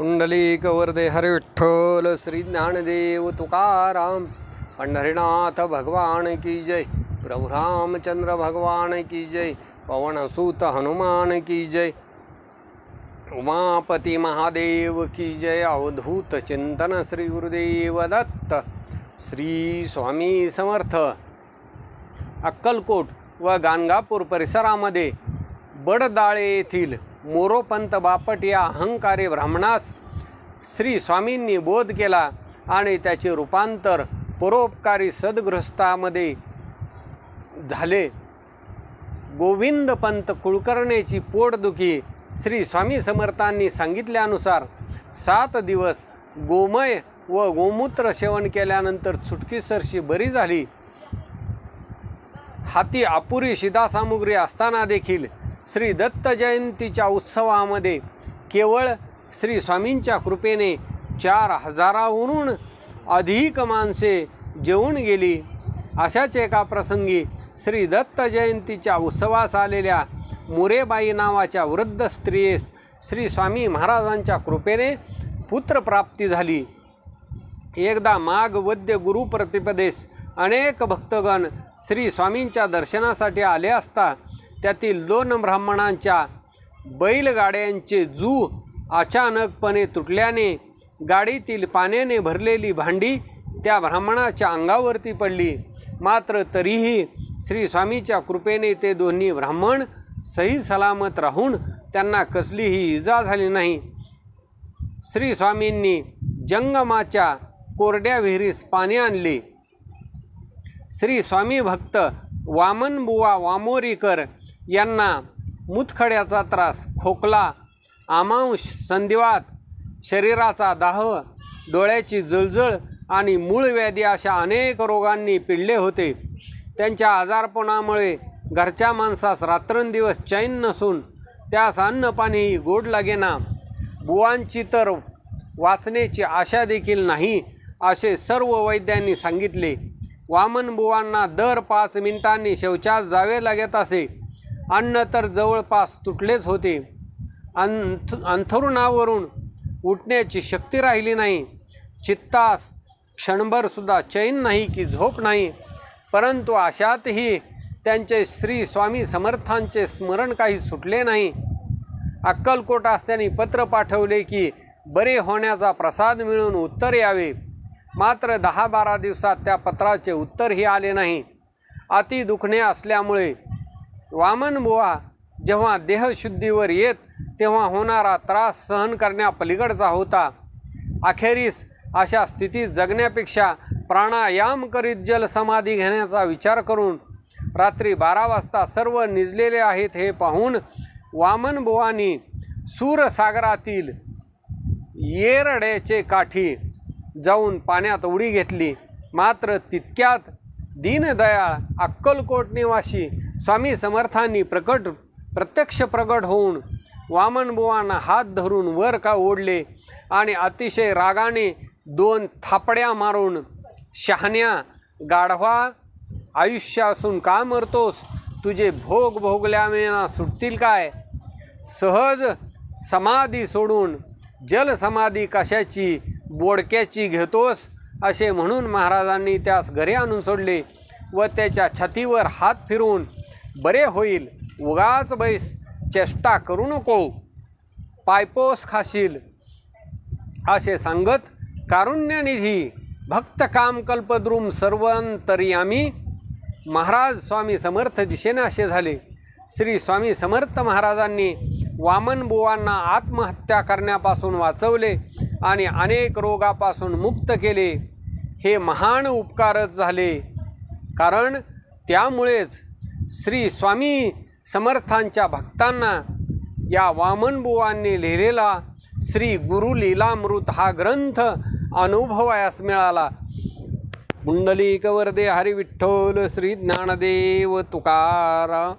पुंडलिक वरदे हरे विठ्ठल श्री ज्ञानदेव तुकाराम पंढरीनाथ भगवान की जय प्रभुरामचंद्र भगवान की जय पवनसूत हनुमान की जय उमापती महादेव की जय अवधूत चिंतन श्री गुरुदेव दत्त श्री स्वामी समर्थ अक्कलकोट व गाणगापूर परिसरामध्ये बडदाळे येथील मोरोपंत बापट या अहंकारी ब्राह्मणास श्री स्वामींनी बोध केला आणि त्याचे रूपांतर परोपकारी सद्गृहस्थामध्ये झाले. गोविंदपंत कुळकर्णेची पोटदुखी श्री स्वामी समर्थांनी सांगितल्यानुसार सात दिवस गोमय व गोमूत्र सेवन केल्यानंतर चुटकीसरशी बरी झाली. हाती अपुरी शिधासामुग्री असताना देखील श्री दत्त जयंतीच्या उत्सवामध्ये केवळ श्री स्वामींच्या कृपेने चार हजाराहून अधिक माणसे जेवून गेली. अशाच एका प्रसंगी श्री दत्त जयंतीच्या उत्सवास आलेल्या मोरेबाई नावाच्या वृद्ध स्त्रियेस श्री स्वामी महाराजांच्या कृपेने पुत्रप्राप्ती झाली. एकदा माघ वद्य गुरु प्रतिपदेस अनेक भक्तगण श्री स्वामींच्या दर्शनासाठी आले असता त्यातील दोन ब्राह्मणांच्या बैलगाड्यांचे जू अचानकपणे तुटल्याने गाडीतील पाण्याने भरलेली भांडी त्या ब्राह्मणाच्या अंगावरती पडली. मात्र तरीही श्री स्वामीच्या कृपेने ते दोन्ही ब्राह्मण सही सलामत राहून त्यांना कसलीही इजा झाली नाही. श्री स्वामींनी जंगमाच्या कोरड्या विहिरीस पाणी आणले. श्री स्वामी भक्त वामनबुवा वामोरीकर यांना मुतखड्याचा त्रास खोकला आमांश संधिवात शरीराचा दाह डोळ्याची जळजळ आणि मूळ व्याधी अशा अनेक रोगांनी पिडले होते. त्यांच्या आजारपणामुळे घरच्या माणसास रात्रंदिवस चैन नसून त्यास अन्नपाणीही गोड लागेना. बुवांची तर वाचण्याची आशा देखील नाही असे सर्व वैद्यांनी सांगितले. वामन बुवांना दर पाच मिनिटांनी शौचास जावे लागत असे. अन्न तर जवळपास तुटलेच होते. अंथ अंथरुणावरून उठण्याची शक्ती राहिली नाही. चित्तास क्षणभरसुद्धा चैन नाही की झोप नाही. परंतु अशातही त्यांचे श्री स्वामी समर्थांचे स्मरण काही सुटले नाही. अक्कलकोटास त्यांनी पत्र पाठवले की बरे होण्याचा प्रसाद मिळून उत्तर यावे. मात्र दहा बारा दिवसात त्या पत्राचे उत्तरही आले नाही. अति दुखणे असल्यामुळे वामनबुवा जेव्हा देहशुद्धीवर येत तेव्हा होणारा त्रास सहन करण्यापलीकडचा होता. अखेरीस अशा स्थितीत जगण्यापेक्षा प्राणायाम करीत जलसमाधी घेण्याचा विचार करून रात्री बारा वाजता सर्व निजलेले आहेत हे पाहून वामनबुवांनी सूरसागरातील येरड्याचे काठी जाऊन पाण्यात उडी घेतली. मात्र तितक्यात दीनदयाळ अक्कलकोट निवासी स्वामी समर्थांनी प्रकट प्रत्यक्ष प्रकट होऊन वामनबुवांना हात धरून वर का ओढले आणि अतिशय रागाने दोन थापड्या मारून शहाण्या गाढवा आयुष्य असून का मरतोस? तुझे भोग भोगल्यामेना सुटतील काय? सहज समाधी सोडून जलसमाधी कशाची बोडक्याची घेतोस? असे म्हणून महाराजांनी त्यास घरी आणून सोडले व त्याच्या छातीवर हात फिरून बरे होईल. उगाच बैस चेष्टा करू नको. पायपोस खाशील. असे सांगत कारुण्यनिधी भक्त काम कल्पद्रुम सर्वंतर्यामी महाराज स्वामी समर्थ दिशेने असे झाले. श्री स्वामी समर्थ महाराजांनी वामन बुवांना आत्महत्या करण्यापासून वाचवले आणि अनेक रोगापासून मुक्त केले. हे महान उपकारच झाले. कारण त्यामुळेच श्री स्वामी समर्थांच्या भक्तांना या वामनबुवांनी लिहिलेला श्री गुरु लीलामृत हा ग्रंथ अनुभवायास मिळाला. पुंडलिक वरदे हरिविठ्ठल श्री ज्ञानदेव तुकारा